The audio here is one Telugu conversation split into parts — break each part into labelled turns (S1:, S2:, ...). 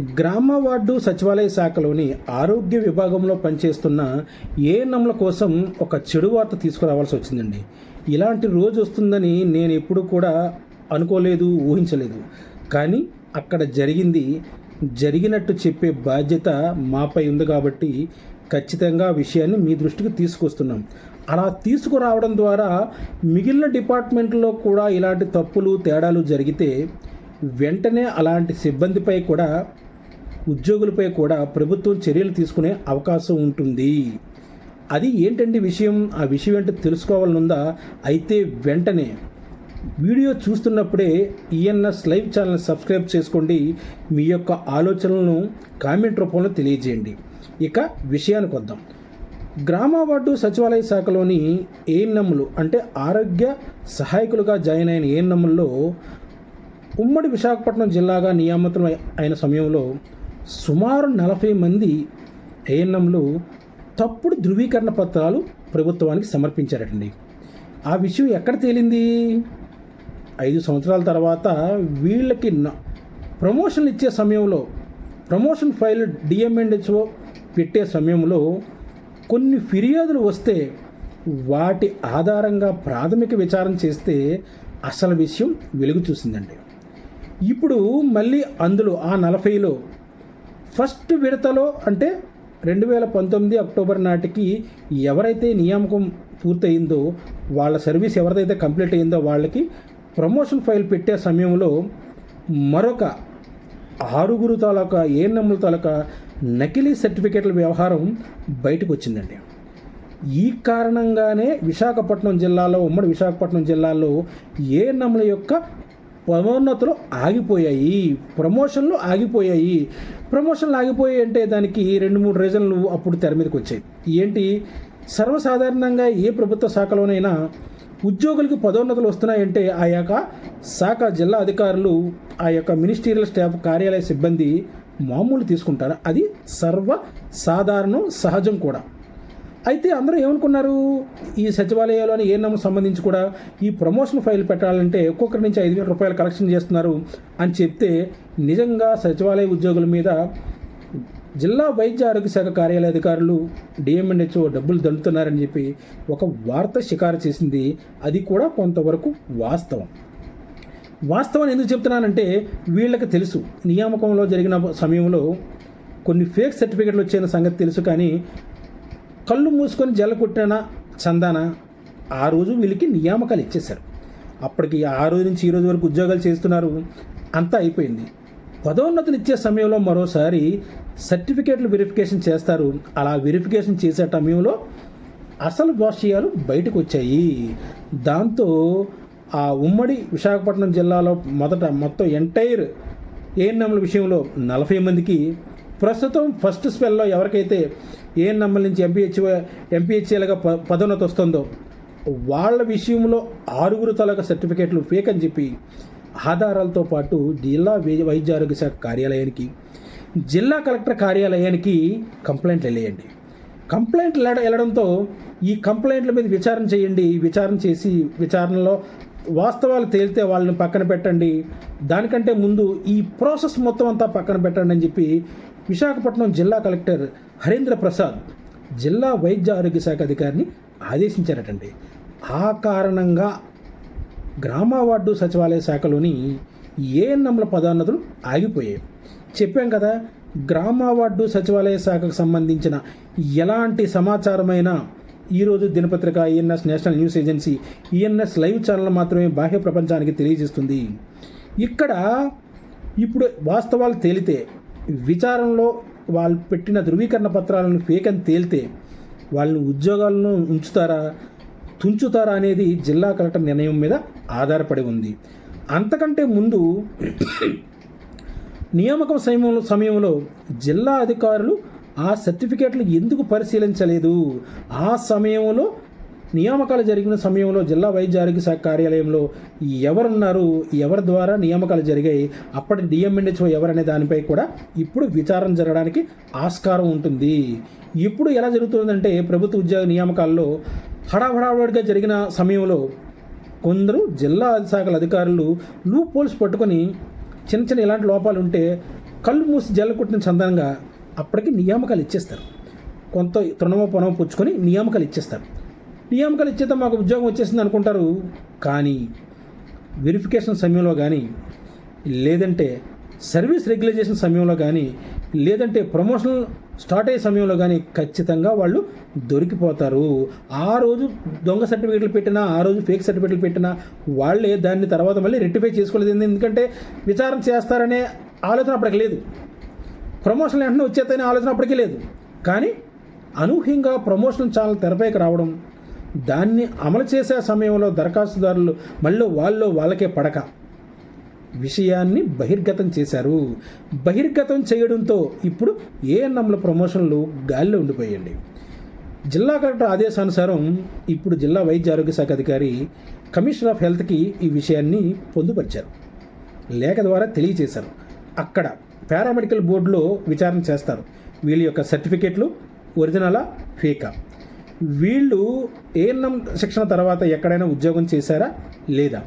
S1: గ్రామ వార్డు సచివాలయ శాఖలోని ఆరోగ్య విభాగంలో పనిచేస్తున్న ఏఎన్ఎంల కోసం ఒక చెడు వార్త తీసుకురావాల్సి వచ్చిందండి. ఇలాంటి రోజు వస్తుందని నేను ఎప్పుడు కూడా అనుకోలేదు ఊహించలేదు. కానీ అక్కడ జరిగింది జరిగినట్టు చెప్పే బాధ్యత మాపై ఉంది కాబట్టి ఖచ్చితంగా విషయాన్ని మీ దృష్టికి తీసుకొస్తున్నాం. అలా తీసుకురావడం ద్వారా మిగిలిన డిపార్ట్మెంట్లో కూడా ఇలాంటి తప్పులు తేడాలు జరిగితే వెంటనే అలాంటి సిబ్బందిపై కూడా ఉద్యోగులపై కూడా ప్రభుత్వం చర్యలు తీసుకునే అవకాశం ఉంటుంది. అది ఏంటండి విషయం? ఆ విషయం ఏంటో తెలుసుకోవాలనుందా? అయితే వెంటనే వీడియో చూస్తున్నప్పుడే ఈఎన్ఎస్ లైవ్ ఛానల్ సబ్స్క్రైబ్ చేసుకోండి. మీ యొక్క ఆలోచనలను కామెంట్ రూపంలో తెలియజేయండి. ఇక విషయానికి వద్దాం. గ్రామ వార్డు సచివాలయ శాఖలోని ఏఎన్ఎంలు అంటే ఆరోగ్య సహాయకులుగా జాయిన్ అయిన ఏఎన్ఎంల్లో ఉమ్మడి విశాఖపట్నం జిల్లాగా నియామకం అయిన సమయంలో సుమారు నలభై మంది ఏఎన్ఎంలు తప్పుడు ధృవీకరణ పత్రాలు ప్రభుత్వానికి సమర్పించారటండి. ఆ విషయం ఎక్కడ తేలింది? ఐదు సంవత్సరాల తర్వాత వీళ్ళకి న- ప్రమోషన్లు ఇచ్చే సమయంలో ప్రమోషన్ ఫైల్ డిఎంఎన్హెచ్ఓ పెట్టే సమయంలో కొన్ని ఫిర్యాదులు వస్తే వాటి ఆధారంగా ప్రాథమిక విచారణ చేస్తే అసలు విషయం వెలుగు చూసిందండి. ఇప్పుడు మళ్ళీ అందులో ఆ నలభైలో ఫస్ట్ విడతలో అంటే రెండు వేల పంతొమ్మిది అక్టోబర్ నాటికి ఎవరైతే నియామకం పూర్తయిందో వాళ్ళ సర్వీస్ ఎవరిదైతే కంప్లీట్ అయిందో వాళ్ళకి ప్రమోషన్ ఫైల్ పెట్టే సమయంలో మరొక ఆరుగురు తాలూకా ఏఎన్ఎంల తాలూకా నకిలీ సర్టిఫికేట్ల వ్యవహారం బయటకు వచ్చిందండి. ఈ కారణంగానే విశాఖపట్నం జిల్లాలో ఉమ్మడి విశాఖపట్నం జిల్లాలో ఏఎన్ఎంల యొక్క పదోన్నతులు ఆగిపోయాయి. ప్రమోషన్లు ఆగిపోయాయి. ప్రమోషన్లు ఆగిపోయాయి అంటే దానికి రెండు మూడు రీజన్లు అప్పుడు తెర మీదకి వచ్చాయి. ఏంటి? సర్వసాధారణంగా ఏ ప్రభుత్వ శాఖలోనైనా ఉద్యోగులకు పదోన్నతులు వస్తున్నాయంటే ఆ యొక్క శాఖ జిల్లా అధికారులు ఆ యొక్క మినిస్టీరియల్ స్టాఫ్ కార్యాలయ సిబ్బంది మామూలు తీసుకుంటారు. అది సర్వ సాధారణం సహజం కూడా. అయితే అందరూ ఏమనుకున్నారు? ఈ సచివాలయాల్లోని ఏ నమ్మకం సంబంధించి కూడా ఈ ప్రమోషన్ ఫైల్ పెట్టాలంటే ఒక్కొక్కరి నుంచి ఐదు వేల రూపాయలు కలెక్షన్ చేస్తున్నారు అని చెప్తే నిజంగా సచివాలయ ఉద్యోగుల మీద జిల్లా వైద్య ఆరోగ్య శాఖ కార్యాలయ అధికారులు డిఎంఎన్హెచ్ఓ డబ్బులు దండుతున్నారని చెప్పి ఒక వార్త షికారు చేసింది. అది కూడా కొంతవరకు వాస్తవం. వాస్తవాన్ని ఎందుకు చెప్తున్నానంటే వీళ్ళకి తెలుసు. నియామకంలో జరిగిన సమయంలో కొన్ని ఫేక్ సర్టిఫికెట్లు వచ్చిన సంగతి తెలుసు కానీ కళ్ళు మూసుకొని జల కొట్టిన చందాన? ఆ రోజు వీళ్ళకి నియామకాలు ఇచ్చేశారు. అప్పటికి ఆ రోజు నుంచి ఈ రోజు వరకు ఉద్యోగాలు చేస్తున్నారు. అంతా అయిపోయింది. పదోన్నతులు ఇచ్చే సమయంలో మరోసారి సర్టిఫికేట్లు వెరిఫికేషన్ చేస్తారు. అలా వెరిఫికేషన్ చేసే సమయంలో అసలు విషయాలు బయటకు వచ్చాయి. దాంతో ఆ ఉమ్మడి విశాఖపట్నం జిల్లాలో మొదట మొత్తం ఎంటైర్ ఏఎన్ఎంల విషయంలో నలభై మందికి ప్రస్తుతం ఫస్ట్ స్పెల్లో ఎవరికైతే ఏఎన్ఎంల నుంచి ఎంపీహెచ్ ఎంపీహెచ్ఏలుగా ప పదోన్నతి వస్తుందో వాళ్ళ విషయంలో ఆరుగురు తలక సర్టిఫికేట్లు ఫేక్ అని చెప్పి ఆధారాలతో పాటు జిల్లా వై- వైద్య ఆరోగ్య శాఖ కార్యాలయానికి జిల్లా కలెక్టర్ కార్యాలయానికి కంప్లైంట్లు వెళ్ళేయండి. కంప్లైంట్లు వెళ్ళడంతో ఈ కంప్లైంట్ల మీద విచారణ చేయండి. విచారణ చేసి విచారణలో వాస్తవాలు తేలితే వాళ్ళని పక్కన పెట్టండి. దానికంటే ముందు ఈ ప్రాసెస్ మొత్తం అంతా పక్కన పెట్టండి అని చెప్పి విశాఖపట్నం జిల్లా కలెక్టర్ హరేంద్ర ప్రసాద్ జిల్లా వైద్య ఆరోగ్య శాఖ అధికారిని ఆదేశించారటండి. ఆ కారణంగా గ్రామ వార్డు సచివాలయ శాఖలోని ఏఎన్ఎంల పదోన్నతులు ఆగిపోయాయి. చెప్పాం కదా గ్రామ వార్డు సచివాలయ శాఖకు సంబంధించిన ఎలాంటి సమాచారమైనా ఈరోజు దినపత్రిక ENS national news agency ENS live channel మాత్రమే బాహ్య ప్రపంచానికి తెలియజేస్తుంది. ఇక్కడ ఇప్పుడు వాస్తవాలు తేలితే విచారంలో వాళ్ళు పెట్టిన ధృవీకరణ పత్రాలను ఫేక్ అని తేలితే వాళ్ళని ఉద్యోగాలను ఉంచుతారా తుంచుతారా అనేది జిల్లా కలెక్టర్ నిర్ణయం మీద ఆధారపడి ఉంది. అంతకంటే ముందు నియామకం సమయంలో సమయంలో జిల్లా అధికారులు ఆ సర్టిఫికేట్లు ఎందుకు పరిశీలించలేదు? ఆ సమయంలో నియామకాలు జరిగిన సమయంలో జిల్లా వైద్య ఆరోగ్య శాఖ కార్యాలయంలో ఎవరున్నారు ఎవరి ద్వారా నియామకాలు జరిగాయి అప్పటి డిఎంఎన్హెచ్ఓ ఎవరనే దానిపై కూడా ఇప్పుడు విచారణ జరగడానికి ఆస్కారం ఉంటుంది. ఇప్పుడు ఎలా జరుగుతుందంటే ప్రభుత్వ ఉద్యోగ నియామకాల్లో హడావడావడిగా జరిగిన సమయంలో కొందరు జిల్లా శాఖల అధికారులు లూప్ పోల్స్ పట్టుకొని చిన్న చిన్న ఇలాంటి లోపాలు ఉంటే కళ్ళు మూసి జల్ల కొట్టిన చందనంగా అప్పటికి నియామకాలు ఇచ్చేస్తారు. కొంత తృణమో పొనమో పుచ్చుకొని నియామకాలు ఇచ్చేస్తారు. నియామకాలు ఇచ్చేత మాకు ఉద్యోగం వచ్చేసింది అనుకుంటారు. కానీ వెరిఫికేషన్ సమయంలో కానీ లేదంటే సర్వీస్ రెగ్యులైజేషన్ సమయంలో కానీ లేదంటే ప్రమోషన్ స్టార్ట్ అయ్యే సమయంలో కానీ ఖచ్చితంగా వాళ్ళు దొరికిపోతారు. ఆ రోజు దొంగ సర్టిఫికెట్లు పెట్టినా ఆ రోజు ఫేక్ సర్టిఫికెట్లు పెట్టినా వాళ్ళే దాన్ని తర్వాత మళ్ళీ రెక్టిఫై చేసుకోలేదు. ఎందుకంటే విచారణ చేస్తారనే ఆలోచన అప్పటికి లేదు. ప్రమోషన్ వెంటనే వచ్చేతనే ఆలోచన అప్పటికీ లేదు. కానీ అనూహ్యంగా ప్రమోషన్ ఛానల్ తెరపైకి రావడం దాన్ని అమలు చేసే సమయంలో దరఖాస్తుదారులు మళ్ళీ వాళ్ళు వాళ్ళకే పడక. విషయాన్ని బహిర్గతం చేశారు. బహిర్గతం చేయడంతో ఇప్పుడు ఏఎన్ఎంల ప్రమోషన్లు గాలిలో ఉండిపోయండి జిల్లా కలెక్టర్ ఆదేశానుసారం ఇప్పుడు జిల్లా వైద్య ఆరోగ్య శాఖ అధికారి కమిషనర్ ఆఫ్ హెల్త్కి ఈ విషయాన్ని పొందుపరిచారు. లేఖ ద్వారా తెలియజేశారు. అక్కడ పారామెడికల్ బోర్డులో విచారణ చేస్తారు. వీళ్ళ యొక్క సర్టిఫికెట్లు ఒరిజినలా ఫేకా? వీళ్ళు ఏఎన్ఎం శిక్షణ తర్వాత ఎక్కడైనా ఉద్యోగం చేశారా? లేదా.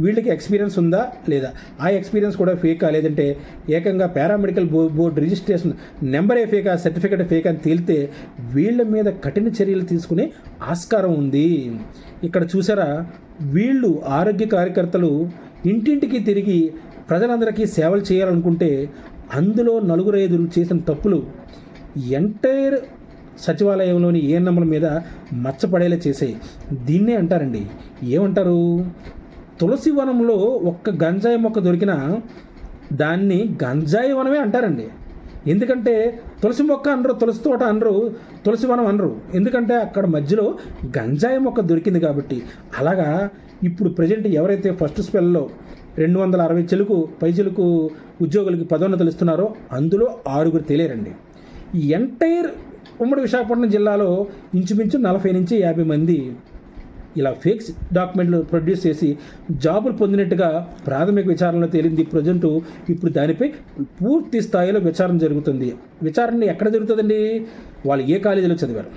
S1: వీళ్ళకి ఎక్స్పీరియన్స్ ఉందా? లేదా. ఆ ఎక్స్పీరియన్స్ కూడా ఫేకా? లేదంటే ఏకంగా పారామెడికల్ బో బోర్డు రిజిస్ట్రేషన్ నెంబరే ఫేకా? సర్టిఫికెట్ ఫేక్ అని తేలితే వీళ్ళ మీద కఠిన చర్యలు తీసుకునే ఆస్కారం ఉంది. ఇక్కడ చూసారా? వీళ్ళు ఆరోగ్య కార్యకర్తలు ఇంటింటికి తిరిగి ప్రజలందరికీ సేవలు చేయాలనుకుంటే అందులో నలుగురు ఐదుగురు చేసిన తప్పులు ఎంటైర్ సచివాలయంలోని ఏఎన్ఎంల మీద మచ్చపడేలా చేసాయి దీన్నే అంటారండి. ఏమంటారు? తులసి వనంలో ఒక్క గంజాయి మొక్క దొరికినా దాన్ని గంజాయి వనమే అంటారండి. ఎందుకంటే తులసి మొక్క అనరు తులసి తోట అనరు తులసి వనం అనరు. ఎందుకంటే అక్కడ మధ్యలో గంజాయి మొక్క దొరికింది కాబట్టి. అలాగా ఇప్పుడు ప్రజెంట్ ఎవరైతే ఫస్ట్ స్పెల్లో రెండు వందల అరవై చెలుకు పై చెలుకు ఉద్యోగులకి పదోన్నతులు ఇస్తున్నారో అందులో ఆరుగురు తెలియరండి ఈ ఎంటైర్ ఉమ్మడి విశాఖపట్నం జిల్లాలో ఇంచుమించు నలభై నుంచి యాభై మంది ఇలా ఫేక్స్ డాక్యుమెంట్లు ప్రొడ్యూస్ చేసి జాబులు పొందినట్టుగా ప్రాథమిక విచారణలో తేలింది. ప్రజెంట్ ఇప్పుడు దానిపై పూర్తి స్థాయిలో విచారణ జరుగుతుంది. విచారణ ఎక్కడ జరుగుతుందండి? వాళ్ళు ఏ కాలేజీలో చదివారు?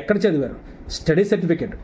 S1: ఎక్కడ చదివారు? Study certificate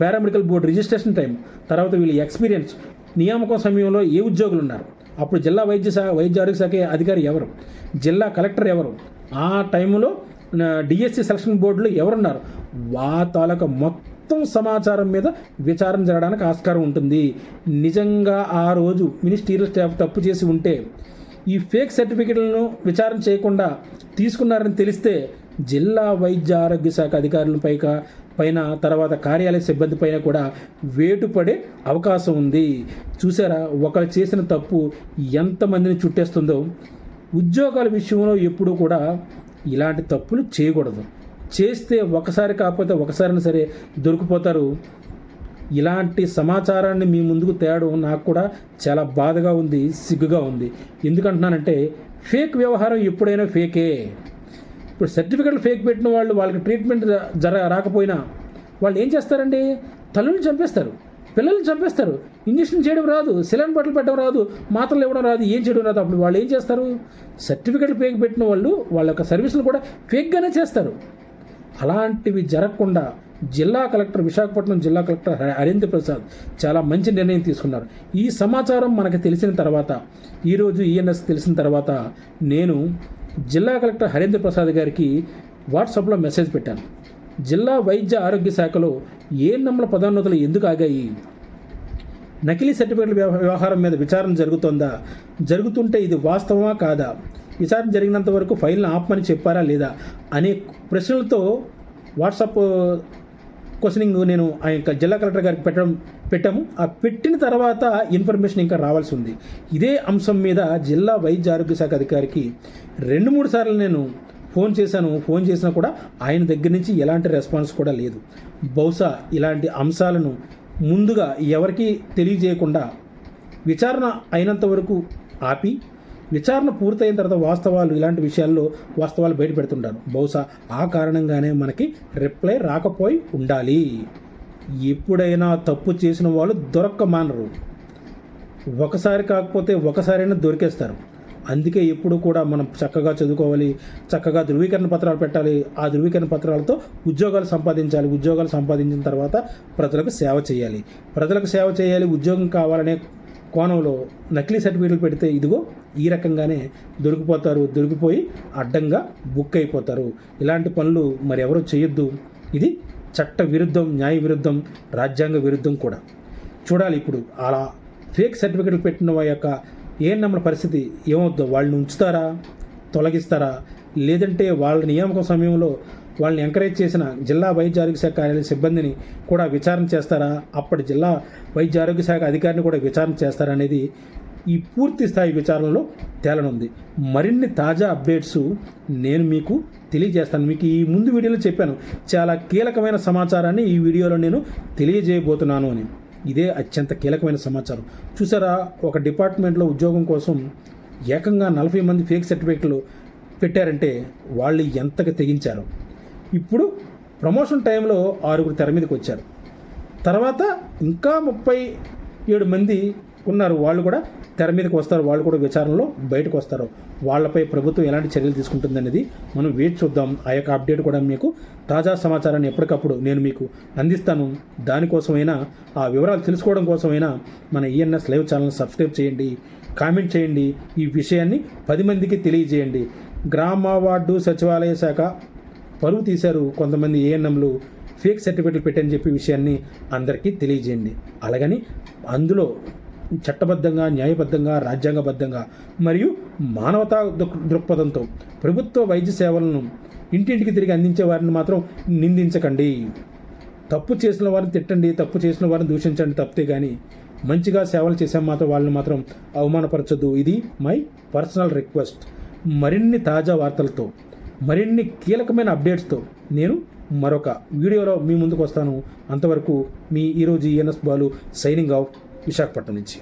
S1: paramedical board registration time తర్వాత వీళ్ళ ఎక్స్పీరియన్స్ నియామకం సమయంలో ఏ ఉద్యోగులు ఉన్నారు అప్పుడు జిల్లా వైద్య శాఖ వైద్య ఆరోగ్య శాఖ అధికారి ఎవరు? జిల్లా కలెక్టర్ ఎవరు? ఆ టైంలో డిఎస్సి సెలక్షన్ బోర్డులో ఎవరున్నారు? వా తాలూకా మొత్తం సమాచారం మీద విచారణ జరగడానికి ఆస్కారం ఉంటుంది. నిజంగా ఆ రోజు మినిస్టీరియల్ స్టాఫ్ తప్పు చేసి ఉంటే ఈ ఫేక్ సర్టిఫికెట్లను విచారణ చేయకుండా తీసుకున్నారని తెలిస్తే జిల్లా వైద్య ఆరోగ్య శాఖ అధికారులపై పైన తర్వాత కార్యాలయ సిబ్బంది పైన కూడా వేటుపడే అవకాశం ఉంది. చూసారా ఒకరు చేసిన తప్పు ఎంతమందిని చుట్టేస్తుందో. ఉద్యోగాల విషయంలో ఎప్పుడూ కూడా ఇలాంటి తప్పులు చేయకూడదు. చేస్తే ఒకసారి కాకపోతే ఒకసారైనా సరే దొరికిపోతారు. ఇలాంటి సమాచారాన్ని మీ ముందుకు తేడం నాకు కూడా చాలా బాధగా ఉంది సిగ్గుగా ఉంది. ఎందుకంటున్నానంటే ఫేక్ వ్యవహారం ఎప్పుడైనా ఫేకే. ఇప్పుడు సర్టిఫికెట్లు ఫేక్ పెట్టిన వాళ్ళు వాళ్ళకి ట్రీట్మెంట్ జర రాకపోయినా వాళ్ళు ఏం చేస్తారండి? తల్లుని చంపేస్తారు. పిల్లల్ని చంపేస్తారు. ఇంజక్షన్ చేయడం రాదు. సిలిండర్ బట్టలు పెట్టడం రాదు. మాత్రలు ఇవ్వడం రాదు. ఏం చేయడం రాదు. అప్పుడు వాళ్ళు ఏం చేస్తారు? సర్టిఫికెట్లు ఫేక్ పెట్టిన వాళ్ళు వాళ్ళ యొక్క సర్వీసులు కూడా ఫేక్గానే చేస్తారు. అలాంటివి జరగకుండా జిల్లా కలెక్టర్ విశాఖపట్నం జిల్లా కలెక్టర్ హరేంద్ర ప్రసాద్ చాలా మంచి నిర్ణయం తీసుకున్నారు. ఈ సమాచారం మనకు తెలిసిన తర్వాత ఈరోజు ఈఎన్ఎస్ తెలిసిన తర్వాత నేను జిల్లా కలెక్టర్ హరేంద్ర ప్రసాద్ గారికి వాట్సాప్లో మెసేజ్ పెట్టాను. జిల్లా వైద్య ఆరోగ్య శాఖలో ఏ నమ్మల పదోన్నతులు ఎందుకు ఆగాయి? నకిలీ సర్టిఫికెట్ల వ్యవ- వ్యవహారం మీద విచారణ జరుగుతోందా? జరుగుతుంటే ఇది వాస్తవమా కాదా? విచారణ జరిగినంత వరకు ఫైల్ను ఆపమని చెప్పారా లేదా? అనే ప్రశ్నలతో వాట్సాప్ క్వశ్చనింగ్ నేను ఆ యొక్క జిల్లా కలెక్టర్ గారికి పెట్టడం పెట్టాము. ఆ పెట్టిన తర్వాత ఇన్ఫర్మేషన్ ఇంకా రావాల్సి ఉంది. ఇదే అంశం మీద జిల్లా వైద్య ఆరోగ్య శాఖ అధికారికి రెండు మూడు సార్లు నేను ఫోన్ చేశాను ఫోన్ చేసినా కూడా ఆయన దగ్గర నుంచి ఎలాంటి రెస్పాన్స్ కూడా లేదు. బహుశా ఇలాంటి అంశాలను ముందుగా ఎవరికీ తెలియజేయకుండా విచారణ అయినంత వరకు ఆపి విచారణ పూర్తయిన తర్వాత వాస్తవాలు ఇలాంటి విషయాల్లో వాస్తవాలు బయటపెడుతుంటారు బహుశా ఆ కారణంగానే మనకి రిప్లై రాకపోయి ఉండాలి. ఎప్పుడైనా తప్పు చేసిన వాళ్ళు దొరక్క మానరు. ఒకసారి కాకపోతే ఒకసారైనా దొరికేస్తారు. అందుకే ఎప్పుడు కూడా మనం చక్కగా చదువుకోవాలి చక్కగా ధృవీకరణ పత్రాలు పెట్టాలి. ఆ ధృవీకరణ పత్రాలతో ఉద్యోగాలు సంపాదించాలి. ఉద్యోగాలు సంపాదించిన తర్వాత ప్రజలకు సేవ చేయాలి. ప్రజలకు సేవ చేయాలి ఉద్యోగం కావాలనే కోణంలో నకిలీ సర్టిఫికేట్లు పెడితే ఇదిగో ఈ రకంగానే దొరికిపోతారు దొరికిపోయి అడ్డంగా బుక్ అయిపోతారు. ఇలాంటి పనులు మరి ఎవరు చేయొద్దు. ఇది చట్ట విరుద్ధం న్యాయ విరుద్ధం రాజ్యాంగ విరుద్ధం కూడా. చూడాలి ఇప్పుడు అలా ఫేక్ సర్టిఫికెట్లు పెట్టిన యొక్క ఏం ఏఎన్ఎంల పరిస్థితి? ఏమవుద్దో? వాళ్ళని ఉంచుతారా? తొలగిస్తారా? లేదంటే వాళ్ళ నియామకం సమయంలో వాళ్ళని ఎంకరేజ్ చేసిన జిల్లా వైద్య ఆరోగ్య శాఖ కార్యాలయ సిబ్బందిని కూడా విచారణ చేస్తారా? అప్పటి జిల్లా వైద్య ఆరోగ్య శాఖ అధికారిని కూడా విచారణ చేస్తారా అనేది ఈ పూర్తి స్థాయి విచారణలో తేలనుంది. మరిన్ని తాజా అప్డేట్స్ నేను మీకు తెలియజేస్తాను. మీకు ఈ ముందు వీడియోలో చెప్పాను. చాలా కీలకమైన సమాచారాన్ని ఈ వీడియోలో నేను తెలియజేయబోతున్నాను అని. ఇదే అత్యంత కీలకమైన సమాచారం. చూసారా ఒక డిపార్ట్మెంట్లో ఉద్యోగం కోసం ఏకంగా నలభై మంది ఫేక్ సర్టిఫికెట్లు పెట్టారంటే వాళ్ళు ఎంతగా తెగించారు? ఇప్పుడు ప్రమోషన్ టైంలో ఆరుగురు తెర మీదకి వచ్చారు. తర్వాత ఇంకా ముప్పై ఏడు మంది ఉన్నారు. వాళ్ళు కూడా తెర మీదకి వస్తారు. వాళ్ళు కూడా విచారణలో బయటకు వస్తారు. వాళ్ళపై ప్రభుత్వం ఎలాంటి చర్యలు తీసుకుంటుందనేది మనం వేచి చూద్దాం. ఆ యొక్క అప్డేట్ కూడా మీకు తాజా సమాచారాన్ని ఎప్పటికప్పుడు నేను మీకు అందిస్తాను. దానికోసమైనా ఆ వివరాలు తెలుసుకోవడం కోసమైనా మన ఈఎన్ఎస్ లైవ్ ఛానల్ సబ్స్క్రైబ్ చేయండి. కామెంట్ చేయండి. ఈ విషయాన్ని పది మందికి తెలియజేయండి. గ్రామ వార్డు సచివాలయ శాఖ పరువు తీశారు కొంతమంది ఏఎన్ఎంలు ఫేక్ సర్టిఫికెట్లు పెట్టని చెప్పి విషయాన్ని అందరికీ తెలియజేయండి. అలాగని అందులో చట్టబద్ధంగా న్యాయబద్ధంగా రాజ్యాంగబద్ధంగా మరియు మానవతా దృక్ దృక్పథంతో ప్రభుత్వ వైద్య సేవలను ఇంటింటికి తిరిగి అందించే వారిని మాత్రం నిందించకండి. తప్పు చేసిన వారిని తిట్టండి తప్పు చేసిన వారిని దూషించండి తప్పితే కానీ మంచిగా సేవలు చేసాం మాత్రం వాళ్ళని మాత్రం అవమానపరచొద్దు. ఇది మై పర్సనల్ రిక్వెస్ట్. మరిన్ని తాజా వార్తలతో మరిన్ని కీలకమైన అప్డేట్స్తో నేను మరొక వీడియోలో మీ ముందుకు వస్తాను. అంతవరకు మీ ఈరోజు ENS Balu signing off. Visakhapatnam నుంచి.